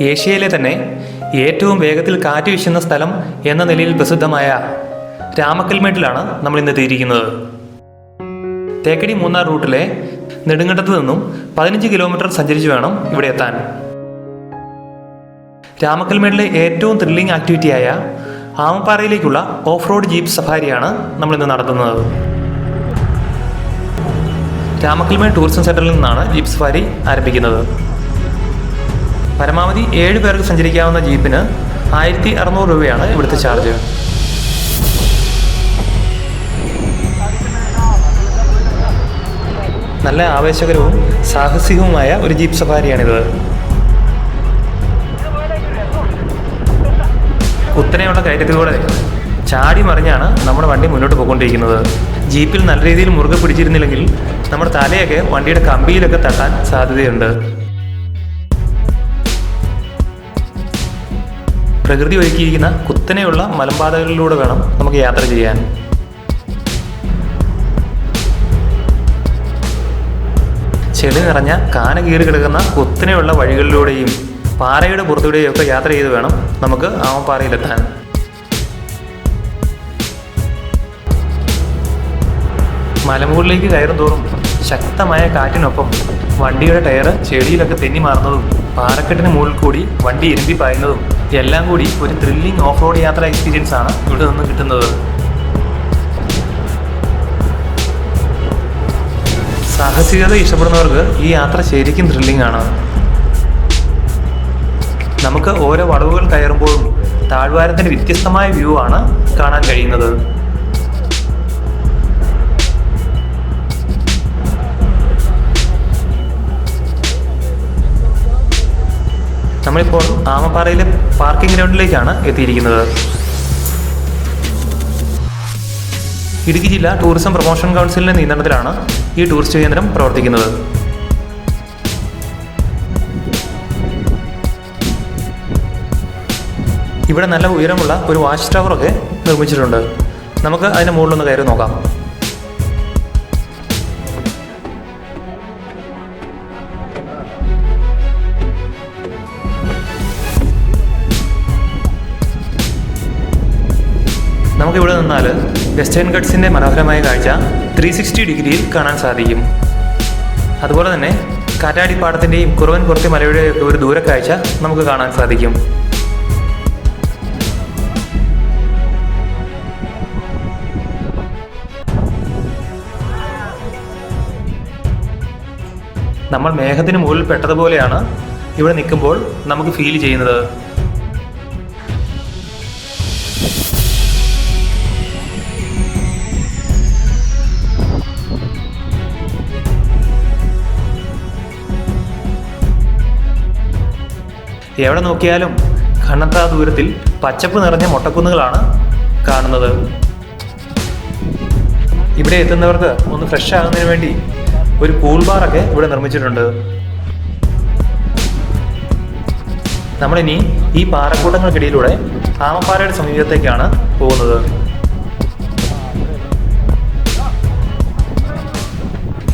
ഏഷ്യയിലെ തന്നെ ഏറ്റവും വേഗത്തിൽ കാറ്റ് വീശുന്ന സ്ഥലം എന്ന നിലയിൽ പ്രസിദ്ധമായ രാമക്കൽമേട്ടിലാണ് നമ്മൾ ഇന്ന് എത്തിയിരിക്കുന്നത്. തേക്കടി മൂന്നാർ റൂട്ടിലെ നെടുങ്കണ്ടത്ത് നിന്നും പതിനഞ്ച് കിലോമീറ്റർ സഞ്ചരിച്ച് വേണം ഇവിടെ എത്താൻ. രാമക്കൽമേട്ടിലെ ഏറ്റവും ത്രില്ലിംഗ് ആക്ടിവിറ്റിയായ ആമപ്പാറയിലേക്കുള്ള ഓഫ് റോഡ് ജീപ്പ് സഫാരിയാണ് നമ്മളിന്ന് നടത്തുന്നത്. രാമക്കൽമേട് ടൂറിസം സെന്ററിൽ നിന്നാണ് ജീപ്പ് സഫാരി ആരംഭിക്കുന്നത്. പരമാവധി ഏഴ് പേർക്ക് സഞ്ചരിക്കാവുന്ന ജീപ്പിന് ആയിരത്തി അറുന്നൂറ് രൂപയാണ് ഇവിടുത്തെ ചാർജ്. നല്ല ആവേശകരവും സാഹസികവുമായ ഒരു ജീപ്പ് സഫാരിയാണിത്. കുത്തനെയുള്ള കയറ്റത്തിലൂടെ ചാടി മറിഞ്ഞാണ് നമ്മുടെ വണ്ടി മുന്നോട്ട് പോയിക്കൊണ്ടിരിക്കുന്നത്. ജീപ്പിൽ നല്ല രീതിയിൽ മുറുകെ പിടിച്ചിരുന്നില്ലെങ്കിൽ നമ്മുടെ തലയൊക്കെ വണ്ടിയുടെ കമ്പിയിലൊക്കെ തട്ടാൻ സാധ്യതയുണ്ട്. പ്രകൃതി ഒരുക്കിയിരിക്കുന്ന കുത്തനെയുള്ള മലമ്പാതകളിലൂടെ വേണം നമുക്ക് യാത്ര ചെയ്യാൻ. ചെളി നിറഞ്ഞ കാന കീറി കിടക്കുന്ന കുത്തനെയുള്ള വഴികളിലൂടെയും പാറയുടെ പുറത്തൂടെയും ഒക്കെ യാത്ര ചെയ്ത് വേണം നമുക്ക് ആമപ്പാറയിലെത്താൻ മലമുകളിലേക്ക് കയറും തോറും ശക്തമായ കാറ്റിനൊപ്പം വണ്ടിയുടെ ടയർ ചെളിയിലൊക്കെ തെന്നി മാറുന്നതും പാറക്കെട്ടിന് മുകളിൽ കൂടി വണ്ടി ഇരുമ്പി പായുന്നതും എല്ലാം കൂടി ഒരു ത്രില്ലിംഗ് ഓഫ് റോഡ് യാത്ര എക്സ്പീരിയൻസ് ആണ് ഇവിടെ നിന്ന് കിട്ടുന്നത്. സാഹസികത ഇഷ്ടപ്പെടുന്നവർക്ക് ഈ യാത്ര ശരിക്കും ത്രില്ലിംഗ് ആണ്. നമുക്ക് ഓരോ വളവുകൾ കയറുമ്പോഴും താഴ്വാരത്തിന്റെ വ്യത്യസ്തമായ വ്യൂ ആണ് കാണാൻ കഴിയുന്നത്. നമ്മളിപ്പോൾ ആമപ്പാറയിലെ പാർക്കിംഗ് ഗ്രൗണ്ടിലേക്കാണ് എത്തിയിരിക്കുന്നത്. ഇടുക്കി ജില്ലാ ടൂറിസം പ്രൊമോഷൻ കൗൺസിലിന്റെ നിയന്ത്രണത്തിലാണ് ഈ ടൂറിസ്റ്റ് കേന്ദ്രം പ്രവർത്തിക്കുന്നത്. ഇവിടെ നല്ല ഉയരമുള്ള ഒരു വാച്ച് ടവറൊക്കെ നിർമ്മിച്ചിട്ടുണ്ട്. നമുക്ക് അതിന് മുകളിലൊന്ന് കയറി നോക്കാം. നമുക്കിവിടെ നിന്നാൽ വെസ്റ്റേൺ ഗഡ്സിന്റെ മനോഹരമായ കാഴ്ച ത്രീ സിക്സ്റ്റി ഡിഗ്രിയിൽ കാണാൻ സാധിക്കും. അതുപോലെ തന്നെ കാറ്റാടിപ്പാടത്തിന്റെയും കുറവൻ പുറത്തെ മലയുടെയും ഒക്കെ ഒരു ദൂരക്കാഴ്ച നമുക്ക് കാണാൻ സാധിക്കും. നമ്മൾ മേഘത്തിന് മുകളിൽ പെട്ടതുപോലെയാണ് ഇവിടെ നിൽക്കുമ്പോൾ നമുക്ക് ഫീൽ ചെയ്യുന്നത്. എവിടെ നോക്കിയാലും കണ്ണത്താ ദൂരത്തിൽ പച്ചപ്പ് നിറഞ്ഞ മൊട്ടക്കുന്നുകളാണ് കാണുന്നത്. ഇവിടെ എത്തുന്നവർക്ക് ഒന്ന് ഫ്രഷ് ആകുന്നതിന് വേണ്ടി ഒരു കൂൾ ബാറൊക്കെ ഇവിടെ നിർമ്മിച്ചിട്ടുണ്ട്. നമ്മളിനി ഈ പാറക്കൂട്ടങ്ങൾക്കിടയിലൂടെ ആമപ്പാറയുടെ സമീപത്തേക്കാണ് പോകുന്നത്.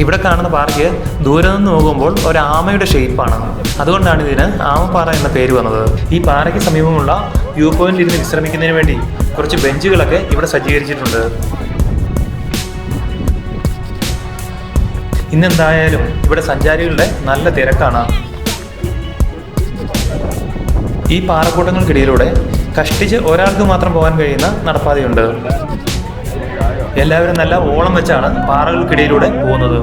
ഇവിടെ കാണുന്ന പാറയ്ക്ക് ദൂരെ നിന്ന് നോക്കുമ്പോൾ ഒരു ആമയുടെ ഷേപ്പാണ് അതുകൊണ്ടാണ് ഇതിന് ആമപ്പാറ എന്ന പേര് വന്നത്. ഈ പാറയ്ക്ക് സമീപമുള്ള വ്യൂ പോയിന്റിൽ ഇരുന്ന് വിശ്രമിക്കുന്നതിന് വേണ്ടി കുറച്ച് ബെഞ്ചുകളൊക്കെ ഇവിടെ സജ്ജീകരിച്ചിട്ടുണ്ട്. ഇന്നെന്തായാലും ഇവിടെ സഞ്ചാരികളുടെ നല്ല തിരക്കാണ്. ഈ പാറക്കൂട്ടങ്ങൾക്കിടയിലൂടെ കഷ്ടിച്ച് ഒരാൾക്ക് മാത്രം പോകാൻ കഴിയുന്ന നടപ്പാതയുണ്ട്. എല്ലാവരും നല്ല ഓളം വെച്ചാണ് പാറകൾക്കിടയിലൂടെ പോകുന്നത്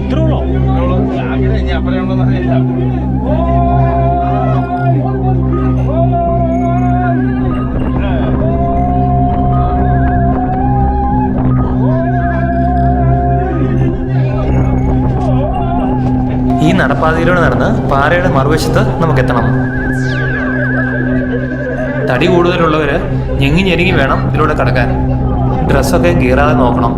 ഇത്രയുള്ളോ ഈ നടപ്പാതയിലൂടെ നടന്ന് പാറയുടെ മറുവശത്ത് നമുക്ക് എത്തണം തടി കൂടുതലുള്ളവര് ഞെങ്ങി ഞെരുങ്ങി വേണം ഇതിലൂടെ കടക്കാൻ. ഡ്രസ്സൊക്കെ കീറാതെ നോക്കണം.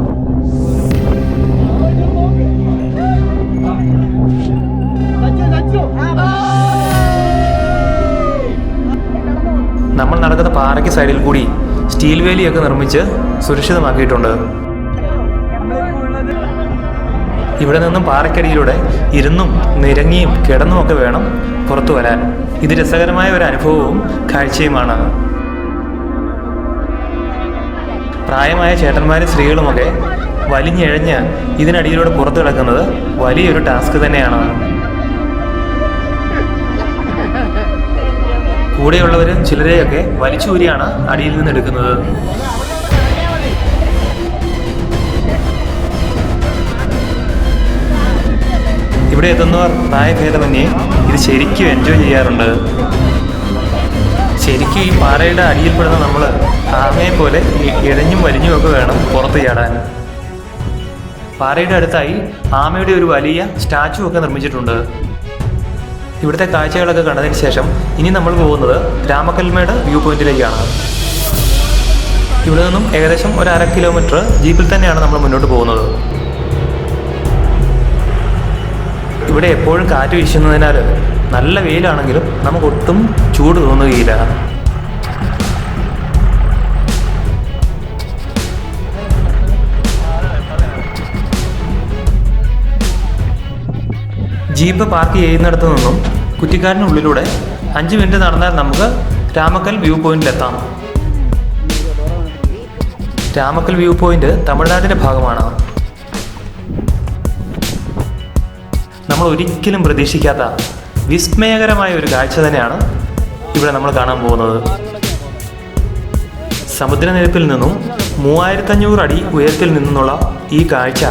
നമ്മൾ നടക്കുന്ന പാറയ്ക്ക് സൈഡിൽ കൂടി സ്റ്റീൽ വേലിയൊക്കെ നിർമ്മിച്ച് സുരക്ഷിതമാക്കിയിട്ടുണ്ട്. ഇവിടെ നിന്നും പാറക്കടിയിലൂടെ ഇരുന്നും നിരങ്ങിയും കിടന്നുമൊക്കെ വേണം പുറത്തു വരാൻ. ഇത് രസകരമായ ഒരു അനുഭവവും കാഴ്ചയുമാണ്. പ്രായമായ ചേട്ടന്മാരും സ്ത്രീകളുമൊക്കെ വലിഞ്ഞിഴഞ്ഞ് ഇതിനടിയിലൂടെ പുറത്തു കിടക്കുന്നത് വലിയൊരു ടാസ്ക് തന്നെയാണ്. കൂടെയുള്ളവരും ചിലരെയൊക്കെ വലിച്ചൂരിയാണ് അടിയിൽ നിന്ന് എടുക്കുന്നത്. ഇവിടെ എത്തുന്നവർ പ്രായഭേദമന്യേ ഇത് ശരിക്കും എൻജോയ് ചെയ്യാറുണ്ട്. ശരിക്കും ഈ പാറയുടെ അടിയിൽപ്പെടുന്ന നമ്മൾ ആമയെ പോലെ ഇഴഞ്ഞും വലിഞ്ഞും ഒക്കെ വേണം പുറത്ത് ചാടാൻ. പാറയുടെ അടുത്തായി ആമയുടെ ഒരു വലിയ സ്റ്റാച്ചു ഒക്കെ നിർമ്മിച്ചിട്ടുണ്ട്. ഇവിടുത്തെ കാഴ്ചകളൊക്കെ കണ്ടതിന് ശേഷം ഇനി നമ്മൾ പോകുന്നത് രാമക്കൽമേട് വ്യൂ പോയിന്റിലേക്കാണ്. ഇവിടെ നിന്നും ഏകദേശം ഒരു അര കിലോമീറ്റർ ജീപ്പിൽ തന്നെയാണ് നമ്മൾ മുന്നോട്ട് പോകുന്നത്. ഇവിടെ എപ്പോഴും കാറ്റ് വീശുന്നതിനാൽ നല്ല വെയിലാണെങ്കിലും നമുക്ക് ഒട്ടും ചൂട് തോന്നുകയില്ല. ജീപ്പ് പാർക്ക് ചെയ്യുന്നിടത്തു നിന്നും കുറ്റിക്കാടിനുള്ളിലൂടെ അഞ്ച് മിനിറ്റ് നടന്നാൽ നമുക്ക് രാമക്കൽ വ്യൂ പോയിന്റിലെത്താം രാമക്കൽ വ്യൂ പോയിന്റ് തമിഴ്നാടിന്റെ ഭാഗമാണ്. നമ്മൾ ഒരിക്കലും പ്രതീക്ഷിക്കാത്ത വിസ്മയകരമായ ഒരു കാഴ്ച തന്നെയാണ് ഇവിടെ നമ്മൾ കാണാൻ പോകുന്നത്. സമുദ്രനിരപ്പിൽ നിന്നും മൂവായിരത്തഞ്ഞൂറ് അടി ഉയരത്തിൽ നിന്നുള്ള ഈ കാഴ്ച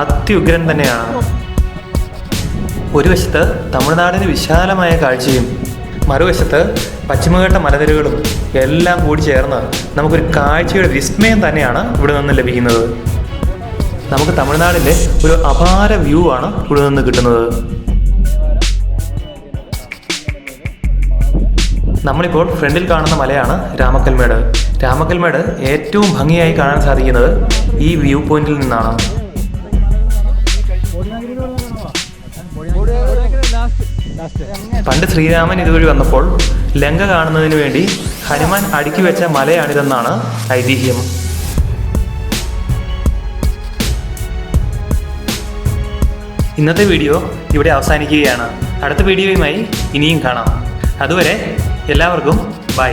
അത്യുഗ്രൻ തന്നെയാണ്. ഒരു വശത്ത് തമിഴ്നാടിന് വിശാലമായ കാഴ്ചയും മറുവശത്ത് പശ്ചിമഘട്ട മലനിരകളും എല്ലാം കൂടി ചേർന്ന് നമുക്കൊരു കാഴ്ചയുടെ വിസ്മയം തന്നെയാണ് ഇവിടെ നിന്ന് ലഭിക്കുന്നത്. നമുക്ക് തമിഴ്നാടിന്റെ ഒരു അപാര വ്യൂ ആണ് ഇവിടെ നിന്ന് കിട്ടുന്നത്. നമ്മളിപ്പോൾ ഫ്രണ്ടിൽ കാണുന്ന മലയാണ് രാമക്കൽമേട്. രാമക്കൽമേട് ഏറ്റവും ഭംഗിയായി കാണാൻ സാധിക്കുന്നത് ഈ വ്യൂ പോയിന്റിൽ നിന്നാണ്. പണ്ട് ശ്രീരാമൻ ഇതുവഴി വന്നപ്പോൾ ലങ്ക കാണുന്നതിന് വേണ്ടി ഹനുമാൻ അടുക്കി വെച്ച മലയാണിതെന്നാണ് ഐതിഹ്യം. ഇന്നത്തെ വീഡിയോ ഇവിടെ അവസാനിക്കുകയാണ്. അടുത്ത വീഡിയോയുമായി ഇനിയും കാണാം. അതുവരെ എല്ലാവർക്കും ബൈ.